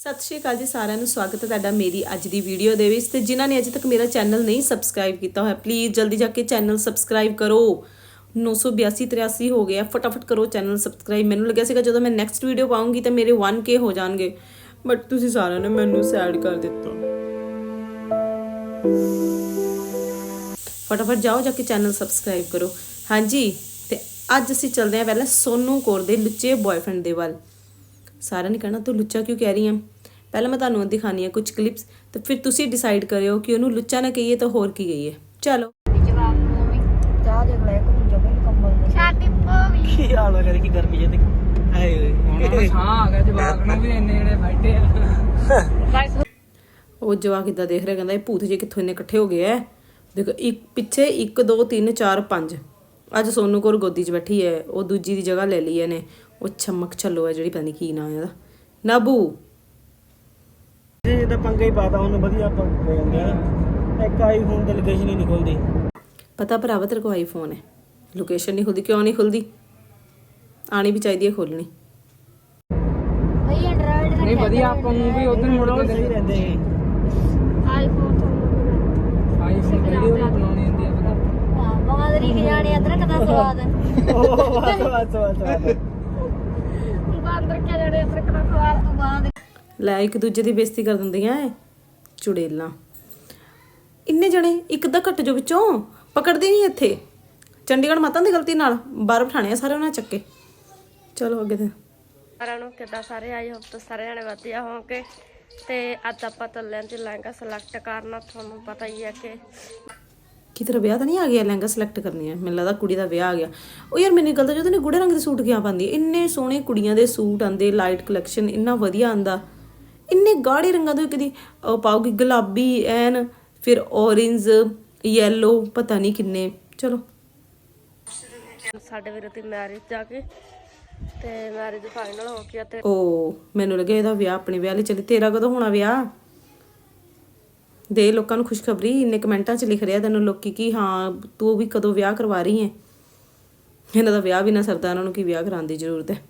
ਸਤਿ ਸ਼੍ਰੀ ਅਕਾਲ ਜੀ ਸਾਰਿਆਂ ਨੂੰ, ਸਵਾਗਤ ਹੈ ਤੁਹਾਡਾ ਮੇਰੀ ਅੱਜ ਦੀ ਵੀਡੀਓ ਦੇ ਵਿੱਚ ਤੇ ਜਿਨ੍ਹਾਂ ਨੇ ਅਜੇ ਤੱਕ ਮੇਰਾ ਚੈਨਲ ਨਹੀਂ ਸਬਸਕ੍ਰਾਈਬ ਕੀਤਾ ਹੋਇਆ ਪਲੀਜ਼ ਜਲਦੀ ਜਾ ਕੇ ਚੈਨਲ ਸਬਸਕ੍ਰਾਈਬ ਕਰੋ। 982 83 ਹੋ ਗਿਆ, ਫਟਾਫਟ ਕਰੋ ਚੈਨਲ ਸਬਸਕ੍ਰਾਈਬ ਮੈਨੂੰ ਲੱਗਿਆ ਸੀਗਾ ਜਦੋਂ ਮੈਂ ਨੈਕਸਟ ਵੀਡੀਓ ਪਾਉਂਗੀ ਤਾਂ ਮੇਰੇ 1k ਹੋ ਜਾਣਗੇ। ਬਟ ਤੁਸੀਂ ਸਾਰਿਆਂ ਨੇ ਮੈਨੂੰ ਸੈਡ ਕਰ ਦਿੱਤਾ। ਫਟਾਫਟ ਜਾਓ ਜਾ ਕੇ ਚੈਨਲ ਸਬਸਕ੍ਰਾਈਬ ਕਰੋ। ਹਾਂਜੀ, ਤੇ ਅੱਜ ਅਸੀਂ ਚੱਲਦੇ ਹਾਂ ਪਹਿਲਾਂ ਸੋਨੂ ਕੌਰ ਦੇ ਲੁੱਚੇ ਬॉयਫ੍ਰੈਂਡ ਦੇ ਵੱਲ। ਸਾਰਿਆਂ ਨੇ ਕਹਿਣਾ ਤੂੰ ਲੁੱਚਾ ਕਿਉਂ ਕਹਿ ਰਹੀ ਹੈ ਪਹਿਲਾਂ ਮੈਂ ਤੁਹਾਨੂੰ ਦਿਖਾਣੀ ਹੈ ਕੁਝ ਕਲਿੱਪਸ ਤੇ ਫਿਰ ਤੁਸੀਂ ਡਿਸਾਈਡ ਕਰਿਓ ਕਿ ਉਹਨੂੰ ਲੁੱਚਾ ਨਾ ਕਹੀਏ ਤਾਂ ਹੋਰ ਕੀ ਕਹੀਏ। ਚਲੋ। ਜਵਾਬ ਨੂੰ ਵੀ ਚਾਹ ਦੇ ਲੈ ਕੇ ਜਗ੍ਹਾ ਨਹੀਂ ਕੰਬਲ ਦੇ ਛਾਤੀ ਪੋਵੀ। ਕੀ ਹਾਲ ਹੈ ਕਿ ਗਰਮੀ ਜੇ ਦੇਖ। ਆਏ ਹੋਏ। ਹੁਣ ਸਾਹ ਆ ਗਿਆ ਜਵਾਕ ਨੂੰ ਵੀ ਇੰਨੇ ਜਿਹੜੇ ਬੈਠੇ ਆ। ਉਹ ਜਵਾ ਕਿੱਦਾਂ ਦੇਖ ਰਿਹਾ ਕਹਿੰਦਾ ਇਹ ਭੂਤ ਜੇ ਕਿੱਥੋਂ ਇੰਨੇ ਇਕੱਠੇ ਹੋ ਗਏ ਐ। ਦੇਖੋ ਇੱਕ ਪਿੱਛੇ 1 2 3 4 5 ਅੱਜ ਸੋਨੂ ਕੋਰ ਗੋਦੀ 'ਚ ਬੈਠੀ ਐ ਉਹ ਦੂਜੀ ਦੀ ਜਗ੍ਹਾ ਲੈ ਲਈ ਇਹਨੇ। ਉਹ ਛਮਕ ਛੱਲੋ ਐ ਜਿਹੜੀ ਪਤਾ ਨਹੀਂ ਕੀ ਨਾਂ ਇਹਦਾ ਨਾਬੂ। ਜੇ ਤਾਂ ਪੰਗਾ ਹੀ ਪਾਤਾ ਉਹਨੂੰ ਵਧੀਆ ਆਪਾਂ ਹੋ ਜਾਂਦੇ ਆ ਇੱਕ ਆਈਫੋਨ ਤੇ ਲੋਕੇਸ਼ਨ ਹੀ ਨਹੀਂ ਖੁੱਲਦੀ। ਪਤਾ ਭਰਾਵਾ ਤੇਰੇ ਕੋਲ ਆਈਫੋਨ ਹੈ। ਲੋਕੇਸ਼ਨ ਨਹੀਂ ਖੁੱਲਦੀ ਕਿਉਂ ਨਹੀਂ ਖੁੱਲਦੀ? ਆਣੀ ਵੀ ਚਾਹੀਦੀ ਹੈ ਖੋਲਣੀ। ਭਈ ਐਂਡਰੋਇਡ ਨਹੀਂ ਵਧੀਆ ਆਪਾਂ ਨੂੰ ਵੀ ਉਧਰ ਮੁੜ ਕੇ ਸਹੀ ਰਹਿੰਦੇ ਆਈਫੋਨ ਤੋਂ ਆਈਫੋਨ ਵੀਡੀਓ ਵੀ ਬਣਾਉਣੀ ਹੁੰਦੀ ਆ ਪਤਾ। ਹਾਂ ਬਾਦਰੀ ਖਿਆਣੇ ਅਦਰਕ ਦਾ ਸਵਾਦ ਉਹ ਬਸ ਬਸ ਬਸ ਬਸ ਬਾਦਰ ਖਿਆਣੇ ਅਦਰਕ ਦਾ ਸਵਾਦ ਤੋਂ ਬਾਅਦ ਲੈ ਇੱਕ ਦੂਜੇ ਦੀ ਬੇਇੱਜ਼ਤੀ ਕਰ ਦਿੰਦੀਆਂ ਐ। ਚੁੜੇਲਾਂ। ਇੰਨੇ ਜਣੇ ਇੱਕ ਅੱਧਾ ਘੱਟ ਜੋ ਵਿੱਚੋਂ। ਪਕੜਦੇ ਨਹੀਂ ਇੱਥੇ। ਚੰਡੀਗੜ੍ਹ ਮਾਤਾ ਦੀ ਗਲਤੀ ਨਾਲ ਬਾਹਰ ਬਿਠਾਣੇ ਆ ਸਾਰੇ ਉਹਨਾਂ ਚੱਕੇ ਚਲੋ ਅੱਗੇ ਤੇ ਸਾਰਿਆਂ ਨੂੰ ਕਿੱਦਾਂ ਸਾਰੇ ਆਈ ਹੋਪ ਤੋਂ ਸਾਰੇ ਜਣੇ ਵਧੀਆ ਹੋਵੋਗੇ ਤੇ ਅੱਜ ਆਪਾਂ ਚੱਲੇ ਤੇ ਲਹਿੰਗਾ ਸਿਲੈਕਟ ਕਰਨਾ ਤੁਹਾਨੂੰ ਪਤਾ ਹੀ ਹੈ ਕਿ ਕੀ ਤੇਰਾ ਵਿਆਹ ਤਾਂ ਨਹੀਂ ਆ ਗਿਆ ਲਹਿੰਗਾ ਸਿਲੈਕਟ ਕਰਨੀ ਹੈ। ਮੈਨੂੰ ਲੱਗਦਾ ਕੁੜੀ ਦਾ ਵਿਆਹ ਆ ਗਿਆ। ਉਹ ਯਾਰ ਮੈਨੂੰ ਗੱਲ ਤਾਂ ਜਦੋਂ ਨੇ ਗੂੜੇ ਰੰਗ ਦੇ ਸੂਟ ਕਿਉਂ ਪਾਉਂਦੀ ਇੰਨੇ ਸੋਹਣੇ ਕੁੜੀਆਂ ਦੇ ਸੂਟ ਆਂਦੇ ਲਾਈਟ ਕਲੈਕਸ਼ਨ ਇੰਨਾ ਵਧੀਆ ਆਂਦਾ ਇੰਨੇ ਗਾੜੇ ਰੰਗਾਂ ਦੇ ਕਦੀ ਪਾਉਗੀ ਗੁਲਾਬੀ ਐਨ ਫਿਰ orange yellow ਪਤਾ ਨਹੀਂ ਕਿੰਨੇ। ਚਲੋ। ਸਾਡੇ ਵੀਰ ਦੀ ਮੈਰਿਜ ਜਾ ਕੇ ਤੇ ਮੈਰਿਜ ਫਾਈਨਲ ਹੋ ਗਿਆ ਤੇ ਉਹ ਮੈਨੂੰ ਲੱਗਿਆ ਇਹਦਾ ਵਿਆਹ ਆਪਣੇ ਵਿਆਹ ਲਈ ਚੱਲੇ ਤੇਰਾ ਕਦੋਂ ਹੋਣਾ ਵਿਆਹ? ਦੇ ਲੋਕਾਂ ਨੂੰ ਖੁਸ਼ਖਬਰੀ ਇੰਨੇ ਕਮੈਂਟਾਂ 'ਚ ਲਿਖ ਰਿਹਾ ਤੈਨੂੰ ਲੋਕੀ ਕਿ ਹਾਂ ਤੂੰ ਵੀ ਕਦੋਂ ਵਿਆਹ ਕਰਵਾ ਰਹੀ ਹੈ? ਇਹਨਾਂ ਦਾ ਵਿਆਹ ਵੀ ਨਾ ਸਰਦਾ ਇਹਨਾਂ ਨੂੰ ਕੀ ਵਿਆਹ ਕਰਾਉਣ ਦੀ ਜ਼ਰੂਰਤ ਹੈ?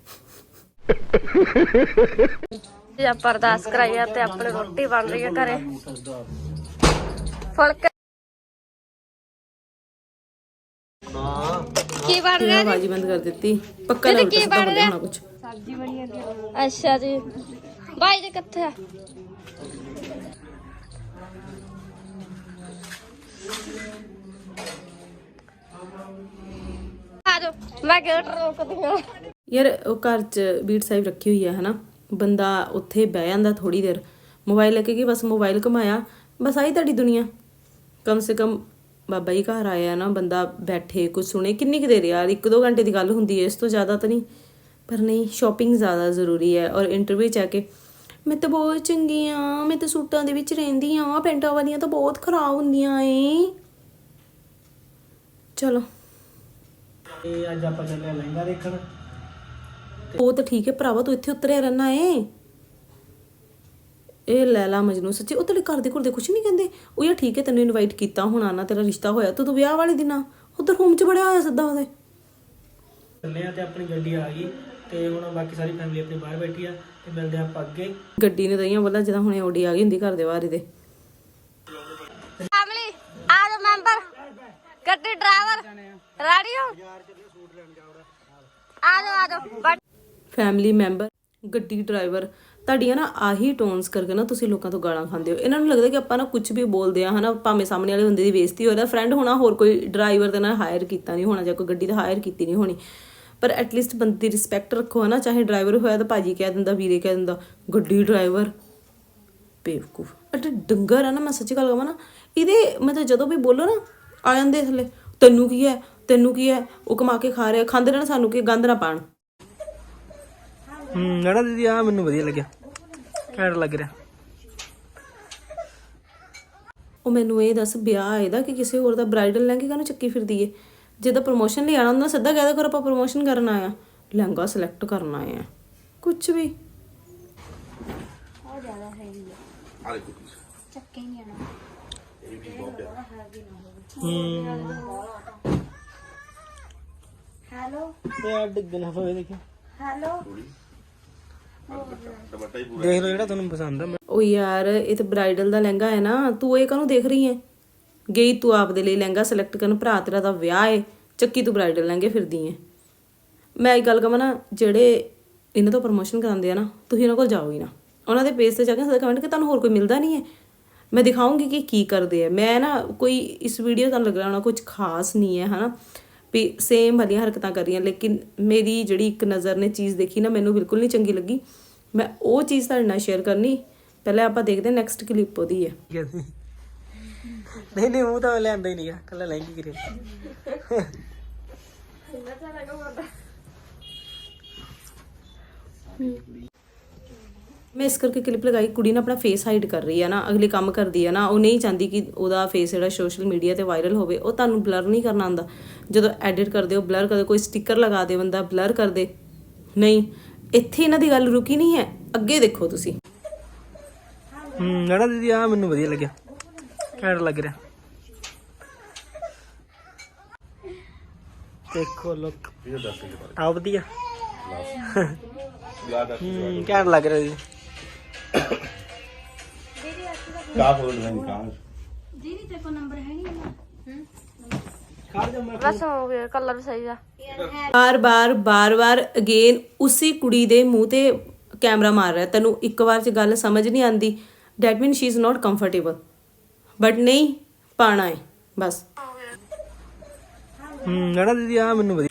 ਜੀ ਆਪਾਂ ਅਰਦਾਸ ਕਰਾਈ ਆ ਤੇ ਆਪਣੀ ਰੋਟੀ ਬਣ ਰਹੀ ਹੈ ਘਰੇ। ਫੁਲਕੇ ਕੀ ਬਣ ਇਹ ਆਵਾਜ਼ ਹੀ ਬੰਦ ਕਰ ਦਿੱਤੀ? ਪੱਕਾ ਲੱਗ ਰਿਹਾ? ਸਿੱਧਾ ਬੋਲਿਆ ਹੋਣਾ ਕੁਝ ਅੱਛਾ ਜੀ। ਬਾਈ ਜੀ ਕਿੱਥੇ ਆ? ਆ ਜਾਓ ਮੈਂ ਗੇਟ ਰੋਕਦੀ ਹਾਂ ਯਾਰ, ਉਹ ਘਰ 'ਚ ਬੀਟ ਸਾਹਿਬ ਰੱਖੀ ਹੋਈ ਹੈ ਹਨਾ? ਬੰਦਾ ਉੱਥੇ ਬਹਿ ਜਾਂਦਾ ਥੋੜੀ ਦੇਰ। ਮੋਬਾਈਲ ਲੈ ਕੇ ਗਈ, ਬਸ ਮੋਬਾਈਲ ਘਮਾਇਆ। ਬਸ ਆਈ ਤੁਹਾਡੀ ਦੁਨੀਆ। ਕਮ ਸੇ ਕਮ ਬਾਬਾ ਜੀ ਘਰ ਆਇਆ ਨਾ, ਬੰਦਾ ਬੈਠੇ ਕੁਝ ਸੁਣੇ। ਕਿੰਨੀ ਕੁ ਦੇਰ ਯਾਰ, ਇੱਕ ਦੋ ਘੰਟੇ ਦੀ ਗੱਲ ਹੁੰਦੀ ਹੈ ਇਸ ਤੋਂ ਜ਼ਿਆਦਾ ਤਾਂ ਨਹੀਂ। ਪਰ ਨਹੀਂ ਸ਼ਾਪਿੰਗ ਜ਼ਿਆਦਾ ਜ਼ਰੂਰੀ ਹੈ ਔਰ ਇੰਟਰਵਿਊ ਚ ਆ ਕੇ ਮੈਂ ਤਾਂ ਬਹੁਤ ਚੰਗੀ ਆ ਮੈਂ ਤਾਂ ਸੂਟਾਂ ਦੇ ਵਿੱਚ ਰਹਿੰਦੀ ਆ ਪੈਂਟਾਂ ਵਾਲੀਆਂ ਤਾਂ ਬਹੁਤ ਖਰਾਬ ਹੁੰਦੀਆਂ ਏ। ਚਲੋ। ਇਹ ਅੱਜ ਆਪਾਂ ਚੱਲੇ ਆ ਲਹਿੰਗਾ ਦੇਖਣ। ਉਹ ਤਾਂ ਠੀਕ ਹੈ ਭਰਾਵਾ ਤੂੰ ਇੱਥੇ ਉਤਰਿਆ ਰਹਿਣਾ ਏ। ਇਹ ਲੈਲਾ ਮਜਨੂ ਸੱਚੀ ਉਹ ਤੇਰੇ ਘਰ ਦੇ ਘਰ ਦੇ ਕੁਝ ਨਹੀਂ ਕਹਿੰਦੇ। ਉਹ ਯਾਰ ਠੀਕ ਹੈ ਤੈਨੂੰ ਇਨਵਾਈਟ ਕੀਤਾ ਹੋਣਾ ਨਾ ਤੇਰਾ ਰਿਸ਼ਤਾ ਹੋਇਆ ਤੂੰ ਤਾਂ ਵਿਆਹ ਵਾਲੇ ਦਿਨਾਂ ਉਧਰ ਰੂਮ 'ਚ ਬੜਿਆ ਹੋਇਆ ਸਿੱਧਾ ਉਹਦੇ। ਚੱਲੇ ਆ ਤੇ ਆਪਣੀ ਗੱਡੀ ਆ ਗਈ ਤੇ ਹੁਣ ਬਾਕੀ ਸਾਰੀ ਫੈਮਿਲੀ ਆਪਣੀ ਬਾਹਰ ਬੈਠੀ ਆ। ਤੇ ਮਿਲਦੇ ਆ ਆਪਾਂ ਅੱਗੇ। ਗੱਡੀ ਨੇ ਦਈਆਂ ਬੋਲਾ ਜਦੋਂ ਹੁਣੇ ਓਡੀ ਆ ਗਈ ਹੁੰਦੀ ਘਰ ਦੇ ਬਾਹਰ ਇਹਦੇ ਫੈਮਿਲੀ ਆ ਜਾਓ ਮੈਂਬਰ। ਗੱਡੀ ਡਰਾਈਵਰ ਹੋ? ਆ ਜਾਓ ਆ ਜਾਓ ਫੈਮਿਲੀ ਮੈਂਬਰ ਗੱਡੀ ਡਰਾਈਵਰ ਤੁਹਾਡੀਆਂ ਨਾ ਆਹੀ ਟੋਨਸ ਕਰਕੇ ਨਾ ਤੁਸੀਂ ਲੋਕਾਂ ਤੋਂ ਗਾਲਾਂ ਖਾਂਦੇ ਹੋ। ਇਹਨਾਂ ਨੂੰ ਲੱਗਦਾ ਕਿ ਆਪਾਂ ਨਾ ਕੁਝ ਵੀ ਬੋਲਦੇ ਆ ਹਨਾ ਭਾਵੇਂ ਸਾਹਮਣੇ ਵਾਲੇ ਬੰਦੇ ਦੀ ਬੇਇੱਜ਼ਤੀ ਹੋ ਰਿਹਾ ਫਰੈਂਡ ਹੋਣਾ ਹੋਰ ਕੋਈ ਡਰਾਈਵਰ ਦੇ ਨਾਲ ਹਾਇਰ ਕੀਤਾ ਨਹੀਂ ਹੋਣਾ ਜਾਂ ਕੋਈ ਗੱਡੀ ਦਾ ਹਾਇਰ ਕੀਤੀ ਨਹੀਂ ਹੋਣੀ। ਪਰ ਐਟਲੀਸਟ ਬੰਦੇ ਦੀ ਰਿਸਪੈਕਟ ਰੱਖੋ ਹਨਾ ਚਾਹੇ ਡਰਾਈਵਰ ਹੋਇਆ ਤਾਂ ਭਾਜੀ ਕਹਿ ਦਿੰਦਾ ਵੀਰੇ ਕਹਿ ਦਿੰਦਾ ਗੱਡੀ ਡਰਾਈਵਰ ਬੇਵਕੂਫ। ਅਟੇ ਡੰਗਰ ਆ ਨਾ ਮੈਂ ਸੱਚੀ ਗੱਲ ਕਹਾਂ ਨਾ ਇਹਦੇ ਮਤਲਬ ਜਦੋਂ ਵੀ ਬੋਲੋ ਨਾ ਆ ਜਾਂਦੇ ਥੱਲੇ ਤੈਨੂੰ ਕੀ ਹੈ ਤੈਨੂੰ ਕੀ ਹੈ? ਉਹ ਕਮਾ ਕੇ ਖਾ ਰਿਹਾ ਖਾਂਦੇ ਰਹਿਣ ਸਾਨੂੰ ਕੀ ਗੰਦ ਨਾ ਪਾਣ ਹੂੰ ਨਾ ਦੀਦੀ ਆ ਮੈਨੂੰ ਵਧੀਆ ਲੱਗਿਆ। ਘੈਂਟ ਲੱਗ ਰਿਹਾ। ਉਹ ਮੈਨੂੰ ਇਹ ਦੱਸ ਵਿਆਹ ਇਹਦਾ ਕਿ ਕਿਸੇ ਹੋਰ ਦਾ ਬ੍ਰਾਈਡਲ ਲਹਿੰਗੇ ਕਾਹਨੂੰ ਚੱਕੀ ਫਿਰਦੀ ਏ? ਜੇ ਤਾਂ ਪ੍ਰੋਮੋਸ਼ਨ ਲਈ ਆਣਾ ਹੁੰਦਾ ਸਿੱਧਾ ਕਹਿ ਦਿਆ ਕਰੋ ਆਪਾਂ ਪ੍ਰੋਮੋਸ਼ਨ ਕਰਨ ਆਇਆ ਲਹਿੰਗਾ ਸਿਲੈਕਟ ਕਰਨ ਆਏ ਆ। ਕੁਝ ਵੀ। ਚੱਕੇ ਨਹੀਂ ਆਣਾ ਹੂੰ। ਹੈਲੋ। ਤੇ ਆ ਡਿੱਗ ਨਾ ਪਵੇ ਦੇਖੀ ਹੈਲੋ। ਦੇਖ ਲਓ ਜਿਹੜਾ ਤੁਹਾਨੂੰ ਪਸੰਦ ਆ ਉਹ ਯਾਰ ਇਹ ਤਾਂ ਬ੍ਰਾਈਡਲ ਦਾ ਲਹਿੰਗਾ ਹੈ ਨਾ। ਤੂੰ ਇਹ ਕਾਹਨੂੰ ਦੇਖ ਰਹੀ ਹੈ? ਗਈ, ਤੂੰ ਆਪ ਦੇ ਲਈ ਲਹਿੰਗਾ ਸਿਲੈਕਟ ਕਰਨ, ਭਰਾ ਤੇਰਾ ਦਾ ਵਿਆਹ ਏ, ਚੱਕੀ ਤੂੰ ਬ੍ਰਾਈਡਲ ਲਹਿੰਗੇ ਫਿਰਦੀ ਏ। ਮੈਂ ਇੱਕ ਗੱਲ ਕਹਾਂ ਨਾ, ਜਿਹੜੇ ਇਹਨਾਂ ਤੋਂ ਪ੍ਰਮੋਸ਼ਨ ਕਰਾਉਂਦੇ ਆ ਨਾ, ਤੁਸੀਂ ਇਹਨਾਂ ਕੋਲ ਜਾਓ ਹੀ ਨਾ। ਉਹਨਾਂ ਦੇ ਪੇਜ ਤੇ ਜਾ ਕੇ ਸਦਾ ਕਮੈਂਟ ਕਿ ਤੁਹਾਨੂੰ ਹੋਰ ਕੋਈ ਮਿਲਦਾ ਨਹੀਂ ਹੈ ਮੈਂ ਦਿਖਾਉਂਗੀ ਕਿ ਕੀ ਕਰਦੇ ਆ। ਮੈਂ ਨਾ ਕੋਈ ਇਸ ਵੀਡੀਓ ਤੁਹਾਨੂੰ ਲੱਗ ਰਿਹਾ ਹੋਣਾ ਕੁਝ ਖਾਸ ਨਹੀਂ ਹੈ ਹਨਾ। ਵੀ ਸੇਮ ਵਾਲੀਆਂ ਹਰਕਤਾਂ ਕਰ ਰਹੀਆਂ, ਲੇਕਿਨ ਮੇਰੀ ਜਿਹੜੀ ਇੱਕ ਨਜ਼ਰ ਨੇ, ਚੀਜ਼ ਦੇਖੀ ਨਾ, ਮੈਨੂੰ ਬਿਲਕੁਲ ਨਹੀਂ ਚੰਗੀ ਲੱਗੀ। ਮੈਂ ਉਹ ਚੀਜ਼ ਤੁਹਾਡੇ ਨਾਲ ਸ਼ੇਅਰ ਕਰਨੀ। ਪਹਿਲੇ ਆਪਾਂ ਦੇਖਦੇ ਹਾਂ ਨੈਕਸਟ ਕਲਿੱਪ ਉਹਦੀ ਹੈ ਨਹੀਂ ਨਹੀਂ ਉਹ ਤਾਂ ਲੈਂਦਾ ਹੀ ਨਹੀਂਗਾ ਕੱਲਾ ਲਹਿੰਗੀ ਕਰੇ ਮੈਂ ਇਸ ਕਰਕੇ ਕਲਿੱਪ ਲਗਾਈ ਕੁੜੀ ਨਾ ਆਪਣਾ ਫੇਸ ਹਾਈਡ ਕਰ ਰਹੀ ਹੈ ਨਾ ਅਗਲੀ ਕੰਮ ਕਰਦੀ ਹੈ ਨਾ ਉਹ ਨਹੀਂ ਚਾਹੁੰਦੀ ਕਿ ਉਹਦਾ ਫੇਸ ਜਿਹੜਾ ਸੋਸ਼ਲ ਮੀਡੀਆ ਤੇ ਵਾਇਰਲ ਹੋਵੇ ਉਹ ਤੁਹਾਨੂੰ ਬਲਰ ਨਹੀਂ ਕਰਨਾ ਆਉਂਦਾ। ਜਦੋਂ ਐਡਿਟ ਕਰਦੇ ਹੋ ਬਲਰ ਕਰਦੇ ਕੋਈ ਸਟicker ਲਗਾ ਦੇ ਬੰਦਾ ਬਲਰ ਕਰ ਦੇ ਨਹੀਂ ਇੱਥੇ ਇਹਨਾਂ ਦੀ ਗੱਲ ਰੁਕੀ ਨਹੀਂ ਹੈ ਅੱਗੇ ਦੇਖੋ ਤੁਸੀਂ। ਹੂੰ ਜਿਹੜਾ ਦੀਦੀ ਆ ਮੈਨੂੰ ਵਧੀਆ ਲੱਗਿਆ। ਘੈਂਟ ਲੱਗ ਰਿਹਾ। ਦੇਖੋ ਲੁੱਕ ਆ ਵਧੀਆ। ਹੂੰ ਘੈਂਟ ਲੱਗ ਰਿਹਾ ਜੀ। ਬਸ ਹੋ ਗਿਆ ਕਲਰ ਸਹੀ ਆ। ਬਾਰ ਬਾਰ ਬਾਰ ਬਾਰ ਅਗੇਨ ਉਸੇ ਕੁੜੀ ਦੇ ਮੂੰਹ ਤੇ ਕੈਮਰਾ ਮਾਰ ਰਿਹਾ। ਤੈਨੂੰ ਇੱਕ ਵਾਰ ਚ ਗੱਲ ਸਮਝ ਨਹੀਂ ਆਂਦੀ that mean she is not comfortable but ਨਹੀਂ ਪਾਣਾ ਹੈ ਬਸ। ਹੂੰ ਜਿਹੜਾ ਦੀਦੀ ਆ ਮੈਨੂੰ ਵਧੀਆ।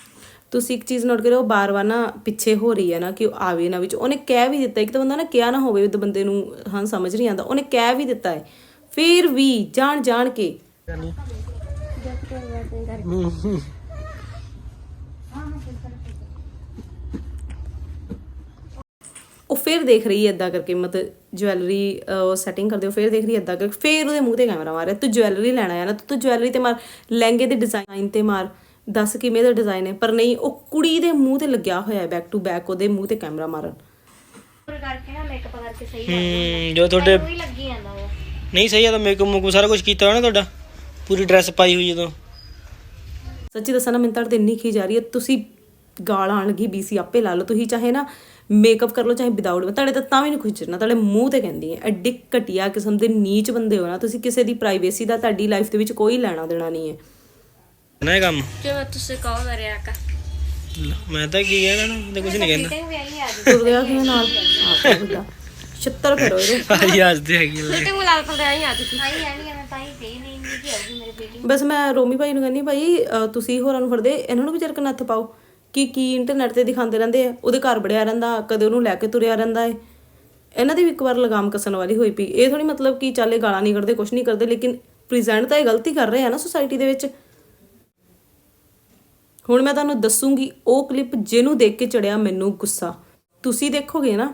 ਤੁਸੀਂ ਇੱਕ ਚੀਜ਼ ਨੋਟ ਕਰਿਓ ਬਾਰ-ਬਾਰ ਨਾ ਪਿੱਛੇ ਹੋ ਰਹੀ ਹੈ ਨਾ ਕਿ ਉਹ ਆਵੇ ਨਾ ਵਿੱਚ। ਉਹਨੇ ਕਹਿ ਵੀ ਦਿੱਤਾ ਇੱਕ ਤਾਂ ਬੰਦਾ ਨਾ ਕਿਹਾ ਨਾ ਹੋਵੇ ਉਹ ਬੰਦੇ ਨੂੰ ਹਾਂ ਸਮਝ ਨਹੀਂ ਆਉਂਦਾ। ਉਹਨੇ ਕਹਿ ਵੀ ਦਿੱਤਾ ਹੈ। ਫਿਰ ਵੀ ਜਾਣ ਜਾਣ ਕੇ। ਉਹ ਫਿਰ ਦੇਖ ਰਹੀ ਹੈ ਇਦਾਂ ਕਰਕੇ ਮਤਲਬ ਜਵੈਲਰੀ ਉਹ ਸੈਟਿੰਗ ਕਰਦੇ ਹੋ ਫਿਰ ਦੇਖ ਰਹੀ ਕਰਕੇ ਫਿਰ ਉਹਦੇ ਮੂੰਹ ਤੇ ਕੈਮਰਾ ਮਾਰਿਆ ਤੂੰ ਜਵੈਲਰੀ ਲੈਣਾ ਹੈ ਨਾ ਤੂੰ ਜਵੈਲਰੀ ਤੇ ਮਾਰ ਲਹਿੰਗੇ ਦੇ ਡਿਜ਼ਾਈਨ ਤੇ ਮਾਰ। ਦੱਸ ਕਿਵੇਂ ਦਾ ਡਿਜ਼ਾਈਨ ਹੈ ਪਰ ਨਹੀਂ ਉਹ ਕੁੜੀ ਦੇ ਮੂੰਹ ਤੇ ਲੱਗਿਆ ਹੋਇਆ ਹੈ ਬੈਕ ਟੂ ਬੈਕ ਉਹਦੇ ਮੂੰਹ ਤੇ ਕੈਮਰਾ ਮਾਰਨ। ਕਰਕੇ ਨਾ ਮੇਕਅਪ ਕਰਕੇ ਸਹੀ ਹੂੰ ਜੋ ਤੁਹਾਡੇ ਹੀ ਲੱਗੀ ਜਾਂਦਾ ਉਹ। ਨਹੀਂ ਸਹੀ ਆ ਤਾਂ ਮੇਕਅਪ ਮੁਕੂ ਸਾਰਾ ਕੁਝ ਕੀਤਾ ਹੋਇਆ ਨਾ ਤੁਹਾਡਾ? ਪੂਰੀ ਡਰੈਸ ਪਾਈ ਹੋਈ ਜਦੋਂ ਸੱਚੀ ਦੱਸਾਂ ਨਾ ਮੈਨੂੰ ਤੁਹਾਡੇ ਤੇ ਇੰਨੀ ਖੀ ਜਾ ਰਹੀ ਹੈ। ਤੁਸੀਂ ਗਾਲ ਆਣ ਲੱਗੀ ਬੀਸੀ ਆਪੇ ਲਾ ਲਓ। ਤੁਸੀਂ ਚਾਹੇ ਨਾ ਮੇਕਅਪ ਕਰ ਲਓ ਚਾਹੇ ਵਿਦਆਊਟ ਤੁਹਾਡੇ ਤਾਂ ਤਾਂ ਵੀ ਨਹੀਂ ਖੁੱਚਣਾ ਤੁਹਾਡੇ ਮੂੰਹ ਤੇ ਕਹਿੰਦੀ ਹੈ ਐਡੀ ਘਟੀਆ ਕਿਸਮ ਦੇ ਨੀਚ ਬੰਦੇ ਹੋ ਨਾ ਤੁਸੀਂ ਕਿਸੇ ਦੀ ਪ੍ਰਾਈਵੇਸੀ ਦਾ ਤੁਹਾਡੀ ਲਾਈਫ ਦੇ ਵਿੱਚ ਕੋਈ ਲੈਣਾ ਦੇਣਾ ਨਹੀਂ ਹੈ। ਨਾ ਇਹ ਕੰਮ। ਜਿਵੇਂ ਤੁਸੀਂ ਕਹੋ ਮੇਰੇ ਆਕਾ। ਲੈ, ਮੈਂ ਤਾਂ ਕੀ ਕਹਿਣਾ ਨਾ ਤੇ ਕੁਝ ਨਹੀਂ ਕਹਿੰਦਾ ਤੁਰ ਗਿਆ ਕਿਵੇਂ ਨਾਲ? 76 ਕਰੋ ਇਹਦੇ। ਭਾਜੀ ਹੱਸਦੇ ਹੈਗੀ ਲੈ। ਤੇ ਮੁਲਾਲ ਪਲਦੇ ਆਈ ਆ ਤੁਸੀਂ ਆਈ ਆਣੀ ਮੈਂ ਤਾਂ ਹੀ ਕਹੀ ਨਹੀਂ ਨਹੀਂ ਕਿ ਹੋਗੀ ਮੇਰੇ ਬੇਟੀ ਬਸ ਮੈਂ ਰੋਮੀ ਭਾਈ ਨੂੰ ਕਹਿੰਦੀ ਭਾਈ ਤੁਸੀਂ ਹੋਰਾਂ ਨੂੰ ਫੜਦੇ ਇਹਨਾਂ ਨੂੰ ਵੀ ਚਰਕ ਨੱਥ ਪਾਓ। ਕਿ ਕੀ ਇੰਟਰਨੈਟ ਤੇ ਦਿਖਾਉਂਦੇ ਰਹਿੰਦੇ ਆ, ਉਹਦੇ ਘਰ ਬੜਿਆ ਰਹਿੰਦਾ, ਕਦੇ ਉਹਨੂੰ ਲੈ ਕੇ ਤੁਰਿਆ ਰਹਿੰਦਾ ਏ। ਇਹਨਾਂ ਦੀ ਵੀ ਇੱਕ ਵਾਰ ਲਗਾਮ ਕਸਣ ਵਾਲੀ ਹੋਈ ਪਈ। ਇਹ ਥੋੜੀ ਮਤਲਬ ਕਿ ਚਾਲੇ ਗਾਲਾਂ ਨਹੀਂ ਕੱਢਦੇ ਕੁਝ ਨਹੀਂ ਕਰਦੇ, ਲੇਕਿਨ ਪ੍ਰੈਜ਼ੈਂਟ ਤਾਂ ਇਹ ਗਲਤੀ ਕਰ ਰਹੇ ਆ ਨਾ ਸੁਸਾਇਟੀ ਦੇ ਵਿੱਚ। ਹੁਣ ਮੈਂ ਤੁਹਾਨੂੰ ਦੱਸੂਗੀ, ਉਹ ਕਲਿੱਪ ਜਿਹਨੂੰ ਦੇਖ ਕੇ ਚੜਿਆ ਮੈਨੂੰ ਗੁੱਸਾ। ਤੁਸੀਂ ਦੇਖੋਗੇ ਨਾ,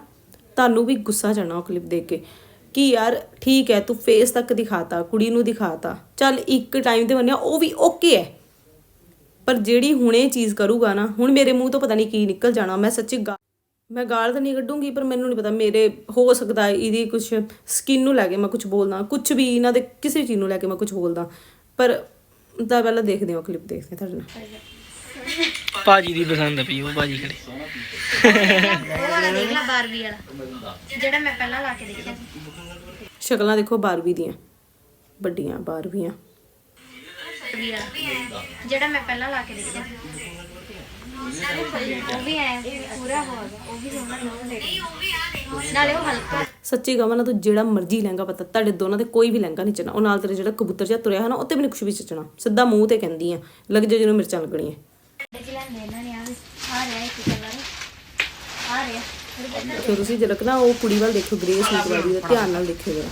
ਤੁਹਾਨੂੰ ਵੀ ਗੁੱਸਾ ਚੜਨਾ ਉਹ ਕਲਿੱਪ ਦੇਖ ਕੇ ਕਿ ਯਾਰ ਠੀਕ ਹੈ, ਤੂੰ ਫੇਸ ਤੱਕ ਦਿਖਾਤਾ, ਕੁੜੀ ਨੂੰ ਦਿਖਾਤਾ। ਚੱਲ ਇੱਕ ਟਾਈਮ ਤੇ ਮੰਨਿਆ ਉਹ ਵੀ ਓਕੇ ਹੈ। ਪਰ ਜਿਹੜੀ ਹੁਣੇ ਚੀਜ਼ ਕਰੂਗਾ ਨਾ ਹੁਣ ਮੇਰੇ ਮੂੰਹ ਤੋਂ ਪਤਾ ਨਹੀਂ ਕੀ ਨਿਕਲ ਜਾਣਾ ਮੈਂ ਸੱਚੀ ਗਾ ਮੈਂ ਗਾਲ ਤਾਂ ਨਹੀਂ ਕੱਢੂੰਗੀ ਪਰ ਮੈਨੂੰ ਨਹੀਂ ਪਤਾ ਮੇਰੇ ਹੋ ਸਕਦਾ ਇਹਦੀ ਕੁਝ ਸਕਿਨ ਨੂੰ ਲੈ ਕੇ ਮੈਂ ਕੁਝ ਬੋਲਦਾ ਕੁਝ ਵੀ ਇਹਨਾਂ ਦੇ ਕਿਸੇ ਚੀਜ਼ ਨੂੰ ਲੈ ਕੇ ਮੈਂ ਕੁਝ ਬੋਲਦਾ। ਪਰ ਤਾਂ ਪਹਿਲਾਂ ਦੇਖਦੇ ਹਾਂ ਕਲਿੱਪ ਦੇਖਦੇ ਹਾਂ ਤੁਹਾਡੇ ਨਾਲ। ਭਾਜੀ ਦੀ ਪਸੰਦ ਆ ਪਈ ਉਹ ਭਾਜੀ ਖੜੇ ਉਹ ਵਾਲਾ ਦੇਖ ਲੈ ਬਾਰਬੀ ਵਾਲਾ। ਜਿਹੜਾ ਮੈਂ ਪਹਿਲਾਂ ਲਾ ਕੇ ਦੇਖਿਆ। ਸੀ ਸ਼ਕਲਾਂ ਦੇਖੋ ਬਾਰਬੀ ਦੀਆਂ ਵੱਡੀਆਂ ਬਾਰਬੀਆਂ ਜਿਹੜਾ ਮੈਂ ਪਹਿਲਾਂ ਲਾ ਕੇ ਦੇਖਿਆ। ਉਹ ਵੀ ਐ ਪੂਰਾ ਹੋਗਾ ਉਹ ਵੀ ਸੋਹਣਾ ਲੱਗਦਾ ਨਾਲੇ ਉਹ ਹਲਕਾ। ਸੱਚੀ ਕਹਾਂ ਨਾ ਤੂੰ ਜਿਹੜਾ ਮਰਜ਼ੀ ਲਹਿੰਗਾ ਪਤਾ ਤੁਹਾਡੇ ਦੋਨਾਂ ਦੇ ਕੋਈ ਵੀ ਲਹਿੰਗਾ ਨਹੀਂ ਚਣਾ ਉਹ ਨਾਲ ਤੇਰੇ ਜਿਹੜਾ ਕਬੂਤਰ ਜਿਹਾ ਤੁਰਿਆ ਹੈ ਨਾ ਉੱਤੇ ਵੀ ਨਹੀਂ ਕੁਛ ਵੀ ਚਣਾ ਸਿੱਧਾ ਮੂੰਹ ਤੇ ਕਹਿੰਦੀ ਆ ਲੱਗ ਜਾ ਜਿਹਨੂੰ ਮਿਰਚਾਂ ਲੱਗਣੀਆਂ। ਫਿਰ ਤੁਸੀਂ ਜਰਕ ਨਾ ਉਹ ਕੁੜੀ ਵੱਲ ਦੇਖੋ ਗ੍ਰੇ ਸੂਟ ਵਾਲੀ ਦਾ ਧਿਆਨ ਨਾਲ ਦੇਖਿਓ ਜਰਾ।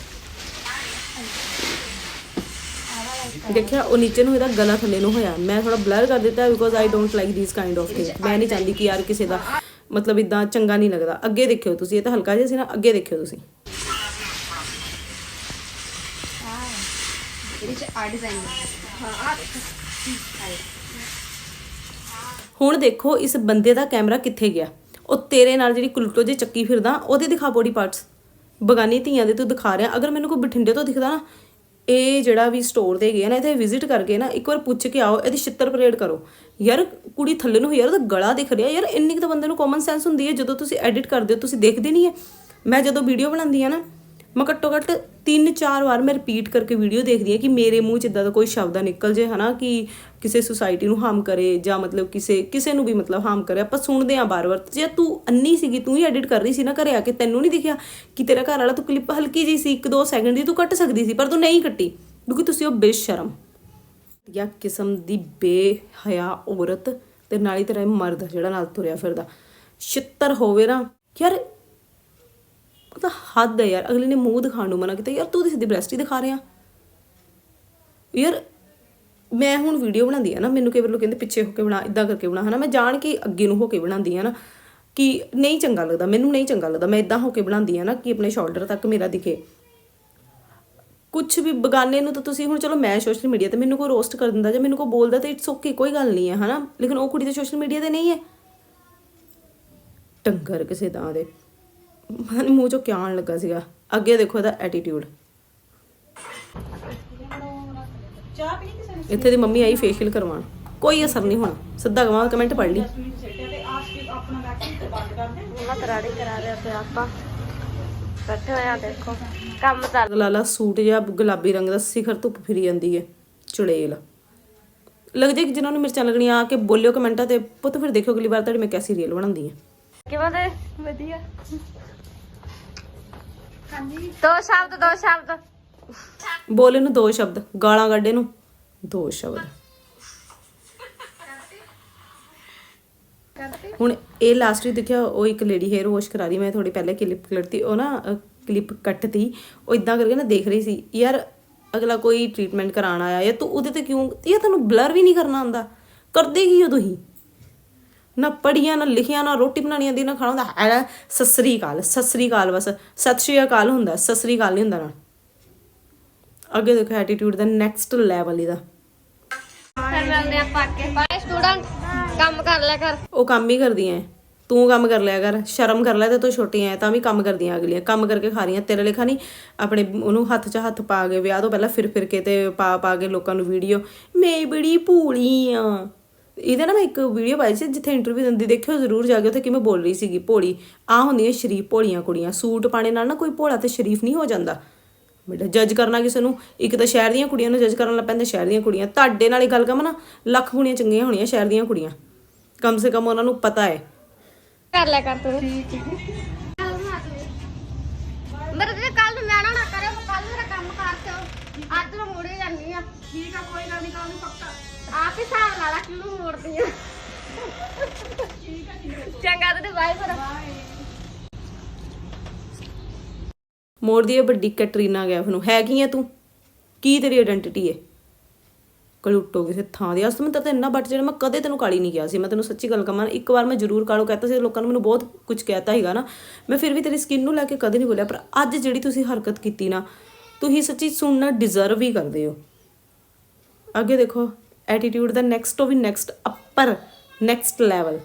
ਦੇਖਿਆ ਉਹ ਨੀਚੇ ਨੂੰ ਇਹਦਾ ਗਲਾ ਥੱਲੇ ਨੂੰ ਹੋਇਆ। ਮੈਂ ਥੋੜਾ ਬਲਰ ਕਰ ਦਿੱਤਾ because I don't like this kind of thing ਮੈਂ ਨਹੀਂ ਚਾਹੁੰਦੀ ਕਿ ਯਾਰ ਕਿਸੇ ਦਾ ਮਤਲਬ ਇਦਾਂ ਚੰਗਾ ਨਹੀਂ ਲੱਗਦਾ। ਅੱਗੇ ਦੇਖਿਓ ਤੁਸੀਂ ਇਹ ਤਾਂ ਹਲਕਾ ਜਿਹਾ ਸੀ ਨਾ ਅੱਗੇ ਦੇਖਿਓ ਤੁਸੀਂ। ਹੁਣ ਦੇਖੋ ਇਸ ਬੰਦੇ ਦਾ ਕੈਮਰਾ ਕਿੱਥੇ ਗਿਆ? ਉਹ ਤੇਰੇ ਨਾਲ ਜਿਹੜੀ ਕੁਲਟੋ ਜੇ ਚੱਕੀ ਫਿਰਦਾ ਉਹਦੇ ਦਿਖਾ ਬੋਡੀ ਪਾਰਟਸ ਬਗਾਨੀ ਧੀਆਂ ਦੇ ਤੂੰ ਦਿਖਾ ਰਿਹਾ। ਅਗਰ ਮੈਨੂੰ ਕੋਈ ਬਠਿੰਡੇ ਤੋਂ ਦਿਖਦਾ ਨਾ ਇਹ ਜਿਹੜਾ ਵੀ ਸਟੋਰ ਤੇ ਗਿਆ ਨਾ ਇਹਦੇ ਵਿਜ਼ਿਟ ਕਰਕੇ ਨਾ ਇੱਕ ਵਾਰ ਪੁੱਛ ਕੇ ਆਓ, ਇਹਦੀ ਛਿੱਤਰ ਪਰੇਡ ਕਰੋ। ਯਾਰ, ਕੁੜੀ ਥੱਲੇ ਨੂੰ, ਯਾਰ, ਉਹਦਾ ਗਲਾ ਦਿਖ ਰਿਹਾ, ਯਾਰ, ਇੰਨੀ ਕੁ ਤਾਂ ਬੰਦੇ ਨੂੰ ਕਾਮਨ ਸੈਂਸ ਹੁੰਦੀ ਹੈ, ਜਦੋਂ ਤੁਸੀਂ ਐਡਿਟ ਕਰਦੇ ਹੋ, ਤੁਸੀਂ ਦੇਖਦੇ ਨਹੀਂ ਹੈ। ਮੈਂ ਜਦੋਂ ਵੀਡੀਓ ਬਣਾਉਂਦੀ ਆ ਨਾ ਮੈਂ ਘੱਟੋ ਘੱਟ ਤਿੰਨ ਚਾਰ ਵਾਰ ਮੈਂ ਰਿਪੀਟ ਕਰਕੇ ਵੀਡੀਓ ਦੇਖਦੀ ਹਾਂ ਕਿ ਮੇਰੇ ਮੂੰਹ 'ਚ ਇਦਾਂ ਦਾ ਕੋਈ ਸ਼ਬਦ ਨਿਕਲ ਜੇ, ਹਨਾ, ਕਿ ਕਿਸੇ ਸੁਸਾਇਟੀ ਨੂੰ ਹਾਰਮ ਕਰੇ ਜਾਂ ਮਤਲਬ ਕਿਸੇ ਕਿਸੇ ਨੂੰ ਵੀ ਮਤਲਬ ਹਾਰਮ ਕਰੇ। ਆਪਾਂ ਸੁਣਦੇ ਆ ਬਾਰ-ਬਾਰ। ਜੇ ਤੂੰ ਅੰਨੀ ਸੀਗੀ, ਤੂੰ ਹੀ ਐਡਿਟ ਕਰ ਰਹੀ ਸੀ ਨਾ ਘਰੇ ਆ ਕੇ, ਤੈਨੂੰ ਨਹੀਂ ਦਿਖਿਆ ਕਿ ਤੇਰਾ ਘਰ ਵਾਲਾ ਤੂੰ ਕਲਿੱਪ ਹਲਕੀ ਜੀ ਸੀ 1-2 ਸੈਕਿੰਡ ਦੀ ਤੂੰ ਕੱਟ ਸਕਦੀ ਸੀ, ਪਰ ਤੂੰ ਨਹੀਂ ਕੱਟੀ। ਕਿਉਂਕਿ ਤੁਸੀਂ ਉਹ ਬੇਸ਼ਰਮ। ਜਾਂ ਕਿਸਮ ਦੀ ਬੇਹਯਾ ਔਰਤ ਤੇ ਨਾਲ ਹੀ ਤੇਰਾ ਇਹ ਮਰਦ ਜਿਹੜਾ ਨਾਲ ਤੁਰਿਆ ਫਿਰਦਾ। ਛਿੱਤਰ ਹੋਵੇ ਨਾ, ਯਾਰ ਉਹ ਤਾਂ ਹੱਦ ਹੈ ਯਾਰ, ਅਗਲੇ ਨੇ ਮੂੰਹ ਦਿਖਾਉਣ ਨੂੰ ਮਨਾ ਕੀਤਾ, ਯਾਰ ਤੂੰ ਤਾਂ ਸਿੱਧੀ ਬ੍ਰੈਸਟ ਹੀ ਦਿਖਾ ਰਿਹਾ। ਯਾਰ ਮੈਂ ਹੁਣ ਵੀਡੀਓ ਬਣਾਉਂਦੀ ਆ ਨਾ, ਮੈਨੂੰ ਕਈ ਵਾਰ ਲੋਕ ਕਹਿੰਦੇ ਪਿੱਛੇ ਹੋ ਕੇ ਬਣਾ ਇਦਾਂ ਕਰਕੇ ਬਣਾ, ਹਨਾ? ਮੈਂ ਜਾਣ ਕੇ ਅੱਗੇ ਨੂੰ ਹੋ ਕੇ ਬਣਾਉਂਦੀ ਆ ਨਾ, ਕਿ ਨਹੀਂ ਚੰਗਾ ਲੱਗਦਾ, ਮੈਨੂੰ ਨਹੀਂ ਚੰਗਾ ਲੱਗਦਾ, ਮੈਂ ਇਦਾਂ ਹੋ ਕੇ ਬਣਾਉਂਦੀ ਆ ਨਾ ਕਿ ਆਪਣੇ ਸ਼ੋਲਡਰ ਤੱਕ ਮੇਰਾ ਦਿਖੇ। ਕੁਝ ਵੀ ਬਗਾਨੇ ਨੂੰ ਤਾਂ ਤੁਸੀਂ ਹੁਣ ਚਲੋ ਮੈਂ ਸੋਸ਼ਲ ਮੀਡੀਆ ਤੇ ਮੈਨੂੰ ਕੋਈ ਰੋਸਟ ਕਰ ਦਿੰਦਾ ਜਾਂ ਮੈਨੂੰ ਕੋਈ ਬੋਲਦਾ ਤੇ ਇਟਸ ਓਕੇ ਕੋਈ ਗੱਲ ਨਹੀਂ ਹੈ, ਹਨਾ? ਲੇਕਿਨ ਉਹ ਕੁੜੀ ਤਾਂ ਸੋਸ਼ਲ ਮੀਡੀਆ ਤੇ ਨਹੀਂ ਹੈ। ਟੰਗਰ ਕਿਸੇ ਦਾ ਦੇ। ਮਨ ਮੂੰਹ ਚੋਂ ਕਿਆ ਆਉਣ ਲੱਗਾ ਸੀਗਾ? ਅੱਗੇ ਦੇਖੋ ਇਹਦਾ ਐਟੀਟਿਊਡ ਇੱਥੇ ਦੀ ਮੰਮੀ ਆਈ ਫੇਸ਼ੀਅਲ ਕਰਵਾਉਣ। ਕੋਈ ਅਸਰ ਨਹੀਂ ਹੋਣਾ। ਸਿੱਧਾ ਗਵਾਂ ਕਮੈਂਟ ਪੜ ਲਈ। ਉਹਨਾਂ ਤਰਾੜੀ ਕਰਾ ਰਿਹਾ ਤੇ ਆਪਾਂ। ਬੈਠੇ ਹੋਏ ਆ ਦੇਖੋ। ਕੰਮ ਚੱਲ ਲਾਲਾ ਸੂਟ ਜਿਹਾ ਗੁਲਾਬੀ ਰੰਗ ਦਾ ਸਿਖਰ ਧੁੱਪ ਫਿਰੀ ਜਾਂਦੀ ਹੈ ਚੁੜੇਲ। ਲੱਗ ਜੇ ਕਿ ਜਿਨ੍ਹਾਂ ਨੂੰ ਮਿਰਚਾਂ ਲੱਗਣੀਆਂ ਆ ਕੇ ਬੋਲਿਓ ਕਮੈਂਟਾਂ ਤੇ। ਪੁੱਤ ਫਿਰ ਦੇਖਿਓ ਅਗਲੀ ਵਾਰ ਤੁਹਾਡੀ ਮੈਂ ਕੈਸੀ ਰੀਲ ਬਣਾਉਂਦੀ ਹਾਂ ਕਿਵੇਂ ਦੇ? ਵਧੀਆ। ਹਾਂਜੀ ਦੋ ਸ਼ਬਦ ਦੋ ਸ਼ਬਦ। ਬੋਲੇ ਨੂੰ ਦੋ ਸ਼ਬਦ, ਗਾਲਾਂ ਕੱਢੇ ਨੂੰ ਦੋ ਸ਼ਬਦ। ਹੁਣ ਇਹ ਲਾਸਟ ਵੀ ਦੇਖਿਆ, ਉਹ ਇੱਕ ਲੇਡੀ ਹੇਅਰ ਵਾਸ਼ ਕਰਾ ਰਹੀ, ਮੈਂ ਥੋੜੀ ਪਹਿਲੇ ਕਲਿੱਪ ਕਲਰਤੀ ਉਹ ਨਾ ਕਲਿੱਪ ਕੱਟਤੀ ਉਹ ਇਦਾਂ ਕਰਕੇ ਨਾ ਦੇਖ ਰਹੀ ਸੀ, ਯਾਰ, ਅਗਲਾ ਕੋਈ ਟ੍ਰੀਟਮੈਂਟ ਕਰਾਉਣ ਆਇਆ, ਜਾਂ ਤੂੰ ਉਹਦੇ ਤੇ ਕਿਉਂ ਇਹ ਤੁਹਾਨੂੰ ਬਲਰ ਵੀ ਨਹੀਂ ਕਰਨਾ ਆਉਂਦਾ? ਕਰਦੇ ਕੀ ਹੋ ਤੁਸੀਂ? ਨਾ ਪੜੀਆਂ ਨਾ ਲਿਖਿਆ ਨਾ ਰੋਟੀ ਬਣਾਉਣੀ ਆਉਂਦੀ ਨਾ ਖਾਣਾ ਹੁੰਦਾ। ਹੈ ਸਸਰੀ ਕਾਲ ਸਸਰੀ ਕਾਲ ਬਸ। ਸਤਿ ਸ਼੍ਰੀ ਅਕਾਲ ਹੁੰਦਾ ਸਸਰੀ ਕਾਲ ਨਹੀਂ ਹੁੰਦਾ ਨਾ ਅੱਗੇ ਦੇਖੋ ਐਟੀਟਿਊਡ ਦਾ ਨੈਕਸਟ ਲੈਵਲ ਇਹਦਾ। ਫਿਰ ਮਿਲਦੇ ਅੱਗੇ। ਬਾਏ ਸਟੂਡੈਂਟ ਕੰਮ ਕਰ ਲਿਆ ਕਰ। ਉਹ ਕੰਮ ਹੀ ਕਰਦੀਆਂ ਐ। ਤੂੰ ਕੰਮ ਕਰ ਲਿਆ ਕਰ। ਸ਼ਰਮ ਕਰ ਲੈ ਤੇ ਤੂੰ ਛੋਟੀਆਂ ਐ ਤਾਂ ਵੀ ਕੰਮ ਕਰਦੀਆਂ ਅਗਲੀਆਂ। ਕੰਮ ਕਰਕੇ ਖਾ ਰਹੀਆਂ। ਤੇਰੇ ਲੇਖਾ ਨਹੀਂ ਆਪਣੇ ਉਹਨੂੰ ਹੱਥ 'ਚ ਹੱਥ ਪਾ ਕੇ ਵਿਆਹ ਤੋਂ ਪਹਿਲਾਂ ਫਿਰ ਫਿਰ ਕੇ ਤੇ ਪਾ ਪਾ ਕੇ ਲੋਕਾਂ ਨੂੰ ਵੀਡੀਓ ਮੈਂ ਬੜੀ ਭੂਲੀ ਆ। ਇਹਦੇ ਨਾ ਮੈਂ ਇੱਕ ਵੀਡੀਓ ਪਾਈ ਸੀ ਜਿੱਥੇ ਇੰਟਰਵਿਊ ਦਿੰਦੀ ਦੇਖਿਓ ਜ਼ਰੂਰ ਜਾ ਕੇ ਉੱਥੇ ਕਿਵੇਂ ਬੋਲ ਰਹੀ ਸੀਗੀ ਭੋਲੀ। ਆ ਹੁੰਦੀਆਂ ਸ਼ਰੀਫ ਭੋਲੀਆਂ ਕੁੜੀਆਂ ਸੂਟ ਪਾਣੇ ਨਾਲ ਨਾ ਕੋਈ ਭੋਲਾ ਤੇ ਸ਼ਰੀਫ ਨਹੀਂ ਹੋ ਜਾਂਦਾ। ਬੇਟਾ ਜੱਜ ਕਰਨਾ ਕਿਸੇ ਨੂੰ ਇੱਕ ਤਾਂ ਸ਼ਹਿਰ ਦੀਆਂ ਕੁੜੀਆਂ ਨੂੰ ਜੱਜ ਕਰਨ ਲੱਗ ਪੈਂਦੇ ਸ਼ਹਿਰ ਦੀਆਂ ਕੁੜੀਆਂ। ਤੁਹਾਡੇ ਨਾਲ ਹੀ ਗੱਲ ਕਰਾਂ ਨਾ ਲੱਖ ਕੁੜੀਆਂ ਚੰਗੀਆਂ ਹੋਣੀਆਂ ਸ਼ਹਿਰ ਦੀਆਂ ਕੁੜੀਆਂ। ਕਮ ਸੇ ਕਮ ਉਹਨਾਂ ਨੂੰ ਪਤਾ ਹੈ। ਕਰ ਲਿਆ ਕਰ ਤੂੰ ਮੇਰੇ ਤੇ ਕੱਲ ਨੂੰ ਮੈਣਾ ਨਾ ਕਰੇ ਕੱਲ ਮੇਰਾ ਕੰਮ ਕਰਕੇ ਅੱਜ ਨੂੰ ਮੁੜੇ ਜਾਂਦੀ ਆ ਠੀਕ ਆ ਕੋਈ ਗੱਲ ਨਹੀਂ ਕੱਲ ਨੂੰ ਪੱਕਾ ਆਪ ਹਿਸਾਬ ਲਾ ਲਾ ਕਿਨੂੰ ਮੋੜਦੀ ਆ। ਚੰਗਾ ਤੇ ਬਾਏ ਫਿਰ। ਮੋੜਦੀ ਹੈ ਵੱਡੀ ਕੈਟਰੀਨਾ ਕੈਫ ਨੂੰ ਹੈ ਕੀ ਹੈ ਤੂੰ? ਕੀ ਤੇਰੀ ਆਇਡੈਂਟੀਟੀ ਹੈ ਕਲੂਟੋ ਕਿਸੇ ਥਾਂ ਦੀ। ਅਸਲ ਮੈਂ ਤਾਂ ਇੰਨਾ ਬੱਟ ਜਿਹੜਾ ਮੈਂ ਕਦੇ ਤੈਨੂੰ ਕਾਲੀ ਨਹੀਂ ਕਿਹਾ ਸੀ। ਮੈਂ ਤੈਨੂੰ ਸੱਚੀ ਗੱਲ ਕਹਾਂ, ਇੱਕ ਵਾਰ ਮੈਂ ਜ਼ਰੂਰ ਕਾਲੋ ਕਹਤਾ ਸੀ, ਲੋਕਾਂ ਨੂੰ ਮੈਨੂੰ ਬਹੁਤ ਕੁਝ ਕਹਿਤਾ ਹੈਗਾ ਨਾ। ਮੈਂ ਫਿਰ ਵੀ ਤੇਰੀ ਸਕਿਨ ਨੂੰ ਲੈ ਕੇ ਕਦੇ ਨਹੀਂ ਬੋਲਿਆ, ਪਰ ਅੱਜ ਜਿਹੜੀ ਤੁਸੀਂ ਹਰਕਤ ਕੀਤੀ ਨਾ, ਤੁਸੀਂ ਸੱਚੀ ਸੁਣਨਾ ਡਿਜ਼ਰਵ ਹੀ ਕਰਦੇ ਹੋ। ਅੱਗੇ ਦੇਖੋ। ਐਟੀਟਿਊਡ ਦਾ ਨੈਕਸਟ ਤੋਂ ਵੀ ਨੈਕਸਟ ਅੱਪਰ ਨੈਕਸਟ ਲੈਵਲ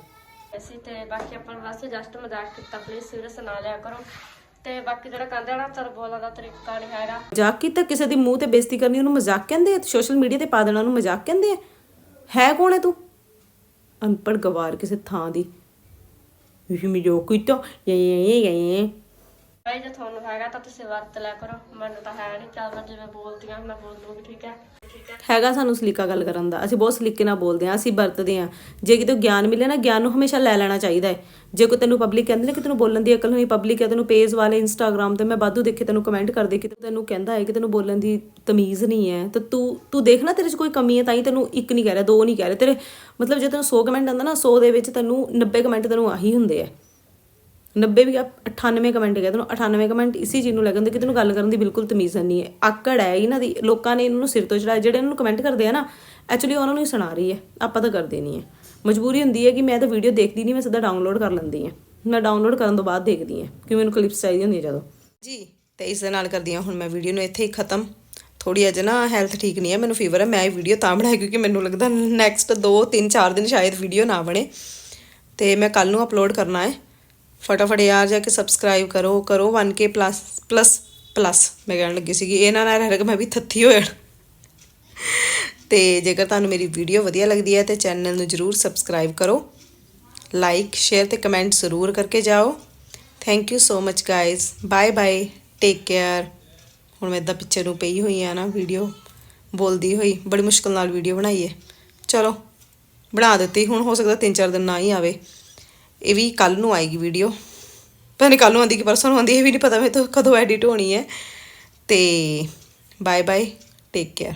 ਅਸੀਂ ਤੇ ਬਾਕੀ ਆਪਾਂ ਨੂੰ ਵਾਸਤੇ ਜਸਟ ਮਜ਼ਾਕ ਕੀਤਾ ਪਲੀਜ਼ ਸੀਰੀਅਸ ਨਾ ਲਿਆ ਕਰੋ। ਤੇ ਬਾਕੀ ਜਿਹੜਾ ਕਹਿੰਦੇ ਆ ਨਾ ਤਰ ਬੋਲਣ ਦਾ ਤਰੀਕਾ ਨਹੀਂ ਹੈਗਾ। ਮਜ਼ਾਕ ਕੀਤਾ ਕਿਸੇ ਦੀ ਮੂੰਹ ਤੇ ਬੇਇੱਜ਼ਤੀ ਕਰਨੀ ਉਹਨੂੰ ਮਜ਼ਾਕ ਕਹਿੰਦੇ ਆ? ਸੋਸ਼ਲ ਮੀਡੀਆ ਤੇ ਪਾ ਦੇਣਾ ਉਹਨੂੰ ਮਜ਼ਾਕ ਕਹਿੰਦੇ ਆ? ਹੈ ਕੌਣ ਹੈ ਤੂੰ? ਅਨਪੜ ਗਵਾਰ ਕਿਸੇ ਥਾਂ ਦੀ। ਇਹ ਮੇ ਜੋ ਕੀਤਾ। ਇਹ ਇਹ ਇਹ ਭਾਈ, ਜੇ ਤੁਹਾਨੂੰ ਹੈਗਾ ਤਾਂ ਤੁਸੀਂ ਵਰਤ ਲਿਆ ਕਰੋ। ਮੈਨੂੰ ਤਾਂ ਹੈ ਨਹੀਂ ਚੱਲਦਾ ਜਿਵੇਂ ਬੋਲਦੀਆਂ ਮੈਂ ਬੋਲ ਠੀਕ ਹੈ? ਹੈਗਾ ਸਾਨੂੰ ਸਲੀਕਾ ਗੱਲ ਕਰਨ ਦਾ। ਅਸੀਂ ਬਹੁਤ ਸਲੀਕੇ ਨਾਲ ਬੋਲਦੇ ਹਾਂ, ਅਸੀਂ ਵਰਤਦੇ ਹਾਂ। ਜੇ ਕਿਤੇ ਗਿਆਨ ਮਿਲੇ ਨਾ, ਗਿਆਨ ਨੂੰ ਹਮੇਸ਼ਾ ਲੈ ਲੈਣਾ ਚਾਹੀਦਾ ਹੈ। ਜੇ ਕੋਈ ਤੈਨੂੰ ਪਬਲਿਕ ਕਹਿੰਦੇ ਨੇ ਕਿ ਤੈਨੂੰ ਬੋਲਣ ਦੀ ਅਕਲ ਨਹੀਂ ਪਬਲਿਕ ਹੈ ਤੈਨੂੰ ਪੇਜ ਵਾਲੇ ਇੰਸਟਾਗ੍ਰam ਤੇ ਮੈਂ ਬਾਦੂ ਦੇਖੇ ਤੈਨੂੰ ਕਮੈਂਟ ਕਰਦੇ ਕਿ ਤੈਨੂੰ ਕਹਿੰਦਾ ਹੈ ਕਿ ਤੈਨੂੰ ਬੋਲਣ ਦੀ ਤਮੀਜ਼ ਨਹੀਂ ਹੈ, ਤਾਂ ਤੂੰ ਤੂੰ ਦੇਖ ਨਾ ਤੇਰੇ 'ਚ ਕੋਈ ਕਮੀ ਹੈ, ਤਾਂ ਹੀ ਤੈਨੂੰ ਇੱਕ ਨਹੀਂ ਕਹਿ ਰਿਹਾ, ਦੋ ਨਹੀਂ ਕਹਿ ਰਿਹਾ। ਤੇਰੇ, ਮਤਲਬ ਜੇ ਤੈਨੂੰ 100 ਕਮੈਂਟ ਆਉਂਦਾ ਨਾ 100 ਦੇ ਵਿੱਚ ਤੈਨੂੰ 90 ਕਮੈਂਟ ਤੈਨੂੰ ਆਹੀ ਹੁੰਦੇ ਆ। 90 ਵੀ ਆ 98 ਕਮੈਂਟ ਹੈ ਤੈਨੂੰ 98 ਕਮੈਂਟ ਇਸੇ ਚੀਜ਼ ਨੂੰ ਲੈ ਕੇ ਕਿ ਤੈਨੂੰ ਗੱਲ ਕਰਨ ਦੀ ਬਿਲਕੁਲ ਤਮੀਜ਼ ਨਹੀਂ ਹੈ। ਆਕੜ ਹੈ ਇਹਨਾਂ ਦੀ। ਲੋਕਾਂ ਨੇ ਇਹਨਾਂ ਨੂੰ ਸਿਰ ਤੋਂ ਚੜਾਇਆ ਜਿਹੜੇ ਇਹਨਾਂ ਨੂੰ ਕਮੈਂਟ ਕਰਦੇ ਆ ਨਾ ਐਕਚੁਅਲੀ ਉਹਨਾਂ ਨੂੰ ਹੀ ਸੁਣਾ ਰਹੀ ਹੈ। ਆਪਾਂ ਤਾਂ ਕਰਦੇ ਨਹੀਂ ਹੈ। ਮਜਬੂਰੀ ਹੁੰਦੀ ਹੈ ਕਿ ਮੈਂ ਤਾਂ ਵੀਡੀਓ ਦੇਖਦੀ ਨਹੀਂ, ਮੈਂ ਸਿੱਧਾ ਡਾਊਨਲੋਡ ਕਰ ਲੈਂਦੀ ਹਾਂ। ਮੈਂ ਡਾਊਨਲੋਡ ਕਰਨ ਤੋਂ ਬਾਅਦ ਦੇਖਦੀ ਹਾਂ ਕਿ ਮੈਨੂੰ ਕਲਿੱਪਸ ਚਾਹੀਦੀ ਹੁੰਦੀਆਂ ਜਦੋਂ। ਜੀ, ਤੇ ਇਸ ਦੇ ਨਾਲ ਕਰਦੀ ਹਾਂ ਹੁਣ ਮੈਂ ਵੀਡੀਓ ਨੂੰ ਇੱਥੇ ਹੀ ਖਤਮ। ਥੋੜੀ ਅਜੇ ਨਾ ਹੈਲਥ ਠੀਕ ਨਹੀਂ ਹੈ, ਮੈਨੂੰ ਫੀਵਰ ਹੈ। ਮੈਂ ਇਹ ਵੀਡੀਓ ਤਾਂ ਬਣਾਈ ਕਿਉਂਕਿ ਮੈਨੂੰ ਲੱਗਦਾ ਨੈਕਸਟ 2 3 4 ਦਿਨ ਸ਼ਾਇਦ ਵੀਡੀਓ ਨਾ ਬਣੇ। ਤੇ ਮੈਂ ਕੱਲ ਨੂੰ ਅਪਲੋਡ ਕਰਨਾ ਹੈ। ਫਟਾਫਟ ਯਾਰ ਜਾ ਕੇ ਸਬਸਕ੍ਰਾਈਬ ਕਰੋ ਕਰੋ 1k ਪਲੱਸ ਪਲੱਸ ਪਲੱਸ ਮੈਂ ਕਹਿਣ ਲੱਗੀ ਸੀਗੀ। ਇਹਨਾਂ ਨਾਲ ਰਹਿ ਕੇ ਮੈਂ ਵੀ ਥੱਥੀ ਹੋ ਜਾਣਾ। ਤੇ ਜੇਕਰ ਤੁਹਾਨੂੰ ਮੇਰੀ ਵੀਡੀਓ ਵਧੀਆ ਲੱਗਦੀ ਹੈ, ਤੇ ਚੈਨਲ ਨੂੰ ਜਰੂਰ ਸਬਸਕ੍ਰਾਈਬ ਕਰੋ। ਲਾਈਕ ਸ਼ੇਅਰ ਤੇ ਕਮੈਂਟ ਜ਼ਰੂਰ ਕਰਕੇ ਜਾਓ। Thank you so much guys bye bye take care ਹੁਣ ਮੈਂ ਇਦਾਂ ਪਿੱਛੇ ਨੂੰ ਪਈ ਹੋਈ ਆ ਨਾ ਵੀਡੀਓ ਬੋਲਦੀ ਹੋਈ, ਬੜੀ ਮੁਸ਼ਕਲ ਨਾਲ ਵੀਡੀਓ ਬਣਾਈ ਹੈ। ਚਲੋ, ਬਣਾ ਦਿੱਤੀ। ਹੁਣ ਹੋ ਸਕਦਾ ਤਿੰਨ ਚਾਰ ਦਿਨ ਨਾ ਹੀ ਆਵੇ। ਇਹ ਵੀ ਕੱਲ ਨੂੰ ਆਏਗੀ ਵੀਡੀਓ ਪਤਾ ਨਹੀਂ ਕੱਲ ਨੂੰ ਆਉਂਦੀ ਕਿ ਪਰਸੋਂ ਨੂੰ ਆਉਂਦੀ ਇਹ ਵੀ ਨਹੀਂ ਪਤਾ ਮੈਨੂੰ ਕਦੋਂ ਐਡਿਟ ਹੋਣੀ ਹੈ। ਤੇ ਬਾਏ ਬਾਏ ਟੇਕ ਕੇਅਰ